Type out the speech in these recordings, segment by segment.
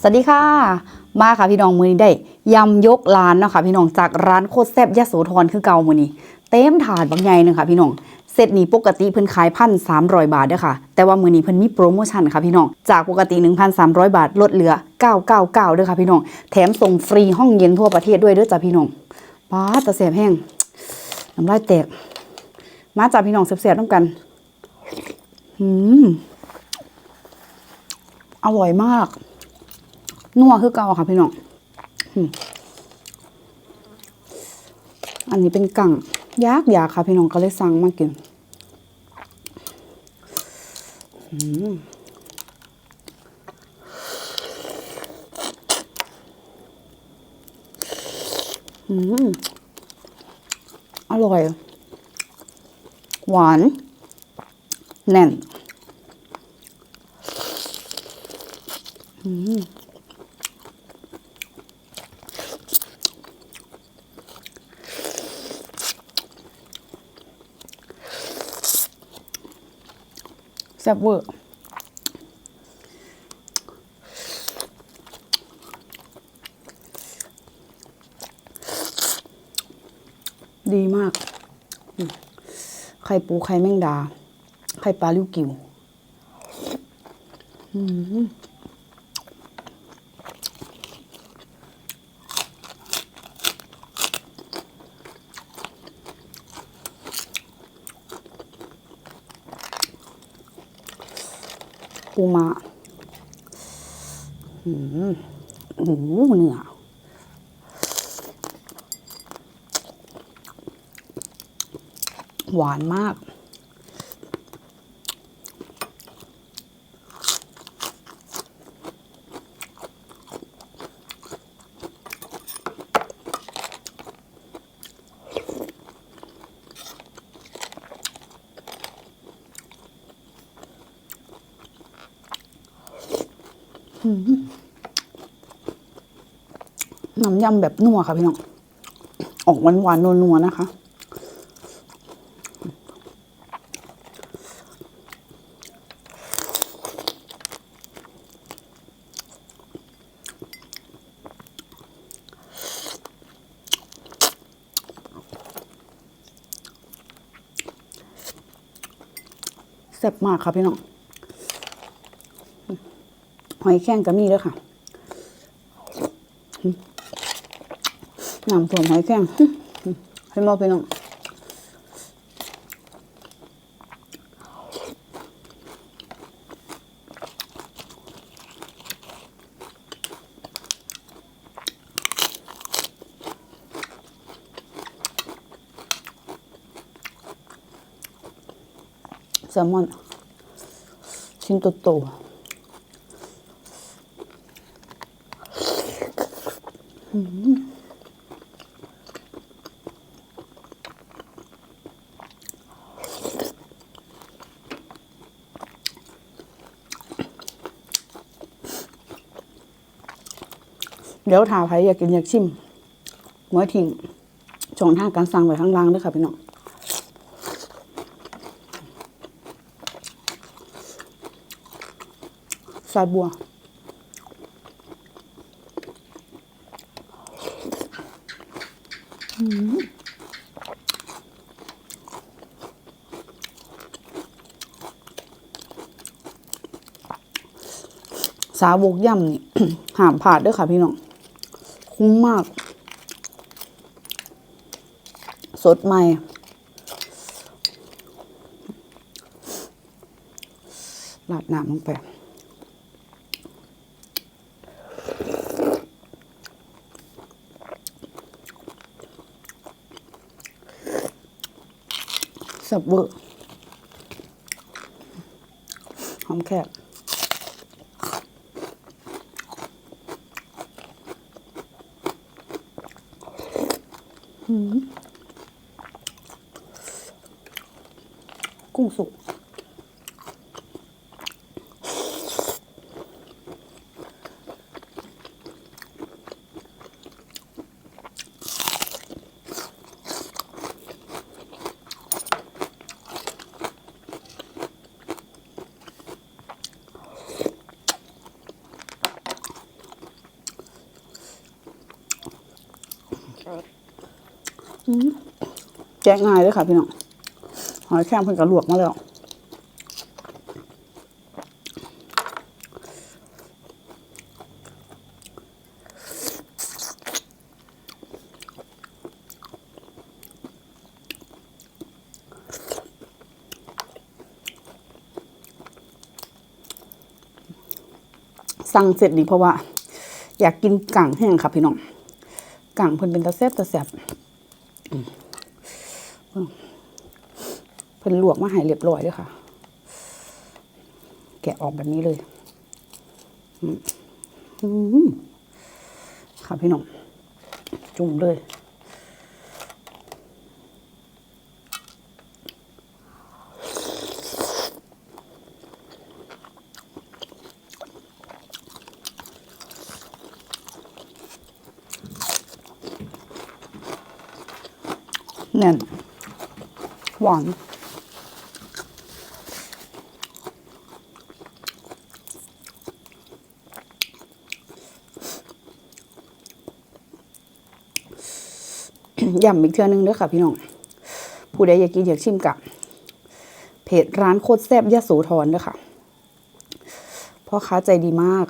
สวัสดีค่ะ มาค่ะพี่น้องมือนี้ได้ยำยกร้านเนาะค่ะพี่น้องจากร้านโคตรแซ่บยะโสธรคือเก่ามือนี้ เต็มถาดบางใหญ่นึงค่ะ พี่น้องเซตนี้ปกติเพิ่นขายพันสามร้อยบาทเด้อค่ะ แต่ว่ามือนี้เพิ่นมีโปรโมชั่นค่ะพี่น้องจากปกติ 1,300 บาทลดเหลือ 999เด้อค่ะพี่น้องแถมส่งฟรีห้องเย็นทั่วประเทศด้วยเด้อจ้ะพี่น้องป้าตะแสบแห้งน้ำลายแตก มาจ้ะพี่น้องแซ่บๆต้องกันอืมอร่อยมาก นัวคือเก่าค่ะพี่น้องอันนี้เป็นกั่งยากยากค่ะพี่น้องก็เลยสั่งมากินอืมอร่อย หวาน แน่นแซ่บเวอร์ดีมาก ไข่ปูไข่แมงดา ไข่ปลาลิ้วกิว อืม ปูมาอืมโอ้โหเนื้อหวานมาก น้ำยำแบบนัวค่ะพี่น้อง ออกหวานหวานนัวๆนะคะ แซ่บมากค่ะพี่น้อง อยแข้งก็มีด้วยค่ะน้ำท่วมหอยแข้งให้มอไปน้องแซลมอนชิ้นโตๆ เดี๋ยวถาไผอยากกินอยากชิมหมวยทิ้งช่องทางการสั่งไว้ข้างล่างด้วยค่ะพี่น้องสายบัว สาวกย่ำนี่ห้ามผาดด้วยค่ะพี่น้อง คุ้มมาก สดใหม่ ลาดน้ำลงไปสับเวอร์หอมแคบกุ้งสุก อ แจกง่ายเลยค่ะพี่น้องหอยแครงเพิ่นก็ลวกมาแล้วสั่งเสร็จนี่เพราะว่า อยากกินกั่งแห้งค่ะพี่น้องกั่งเพิ่นเป็นตะแซ่บตะแซ่บ เพิ่นลวกมาให้เรียบร้อยเลยค่ะ แกะออกแบบนี้เลยอือค่ะพี่น้อง จุ่มเลยแน่น หวานย่ำอีกเทื่อนึงเด้อค่ะพี่น้อง ผู้ใดอยากกินอยากชิมกับ เพจร้านโคตรแซ่บยะโสธรเด้อค่ะพ่อค้าใจดีมาก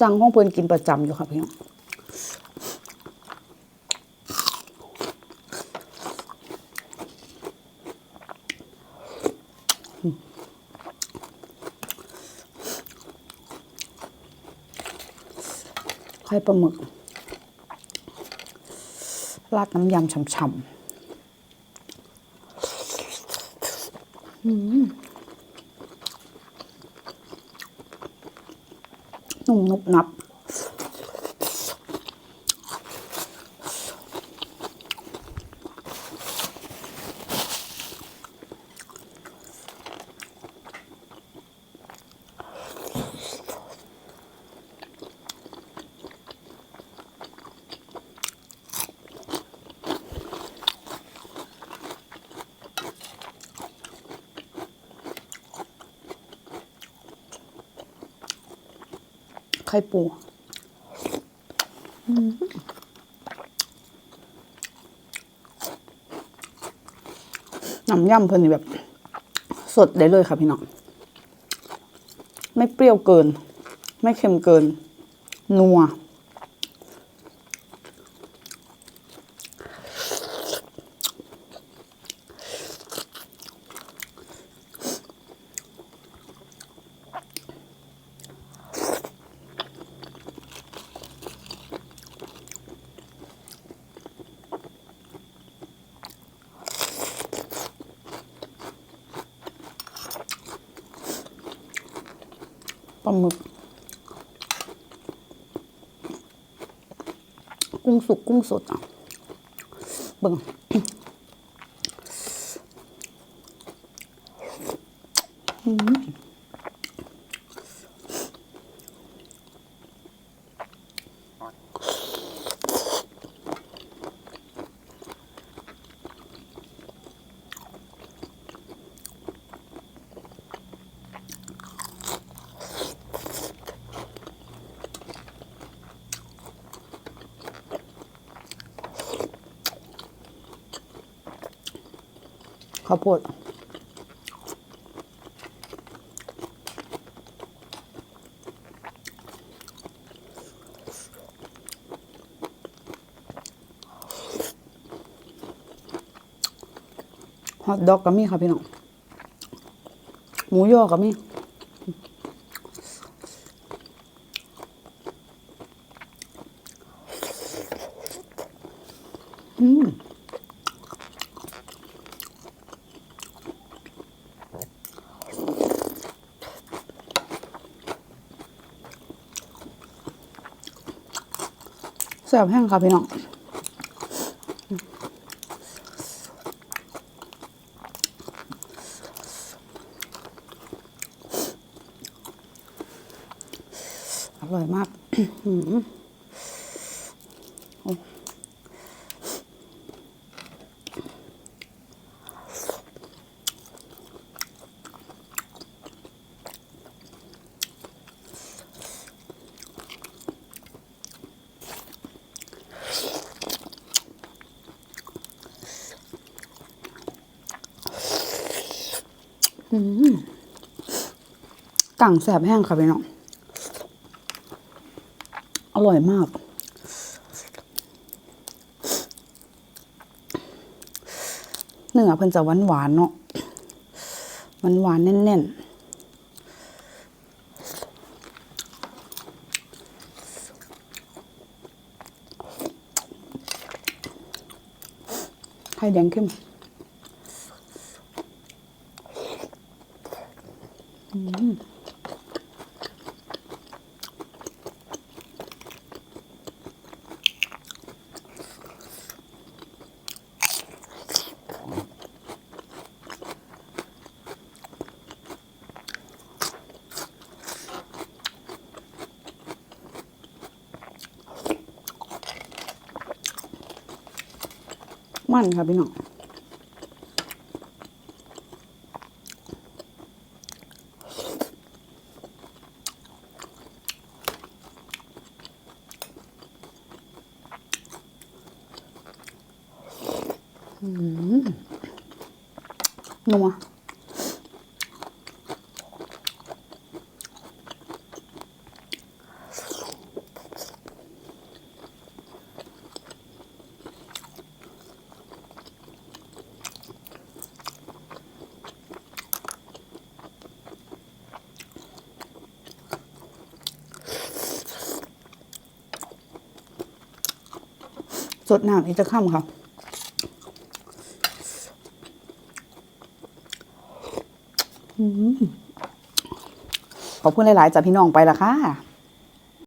สั่งห้องเพิ่นกินประจำอยู่ค่ะพี่น้อง ข่ปลาหมึก ราดน้ำยำฉ่ำๆนุ่มนุบนับ ข่ปูน้ำยำเพิ่นนี่แบบ สดได้เลยค่ะพี่น้อง ไม่เปรี้ยวเกิน ไม่เค็มเกิน นัว ปลาหมึก กุ้งสุกกุ้งสดอะเบิ่งอืม ข้าวโพดฮอทดอกก็มีค่ะพี่น้อง หมูยอก็มีอืม ซ่บแห้งค่ะพี่น้องอร่อยมาก อืมกั่งแสบแห้งค่ะพี่น้อง อร่อยมาก เนื้อเพิ่นจะหวานหวานเนาะ หวานหวานแน่นๆไข่แดงเข้ม มันค่ะพี่น้องอืมนัว ดน้ำอีกจะข้ามค่ะขอบคุณหลาย ๆจากพี่น้องไปละค่ะ